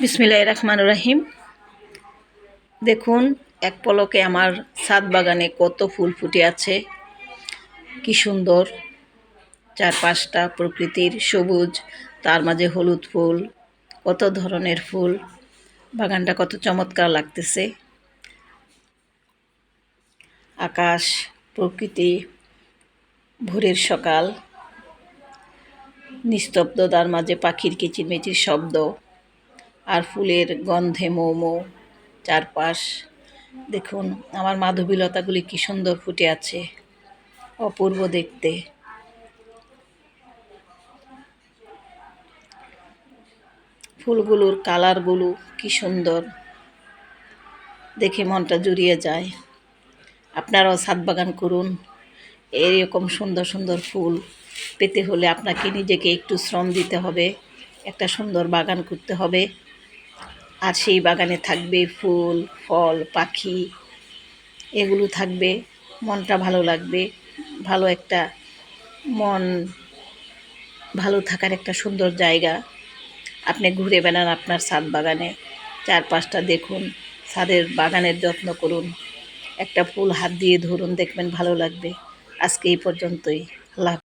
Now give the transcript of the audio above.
বিসমিল্লাহ রহমান রাহিম। দেখুন, এক পলকে আমার ছাদ বাগানে কত ফুল ফুটে আছে। কি সুন্দর। চারপাশটা প্রকৃতির সবুজ, তার মাঝে হলুদ ফুল, কত ধরনের ফুল। বাগানটা কত চমৎকার লাগতেছে। আকাশ, প্রকৃতি, ভোরের সকাল নিস্তব্ধতার মাঝে পাখির কিচিরমিচির শব্দ। আর ফুলের গন্ধে মৌমো চারপাশ। দেখুন, আমার মাধবীলতাগুলি কি সুন্দর ফুটে আছে, অপূর্ব দেখতে। ফুলগুলোর কালারগুলো কি সুন্দর, দেখে মনটা জুড়িয়ে যায়। আপনারাও ছাদ বাগান করুন, এরকম সুন্দর সুন্দর ফুল পেতে হলে আপনাকে নিজেকে একটু শ্রম দিতে হবে, একটা সুন্দর বাগান করতে হবে। আর সেই বাগানে থাকবে ফুল, ফল, পাখি, এগুলো থাকবে। মনটা ভালো লাগবে। ভালো একটা মন, ভালো থাকার একটা সুন্দর জায়গা। আপনি ঘুরে বেড়ান আপনার ছাদ বাগানে। চারপাশটা দেখুন, ছাদের বাগানের যত্ন করুন। একটা ফুল হাত দিয়ে ধরুন, দেখবেন ভালো লাগবে। আজকে এই পর্যন্তই। আল্লাহ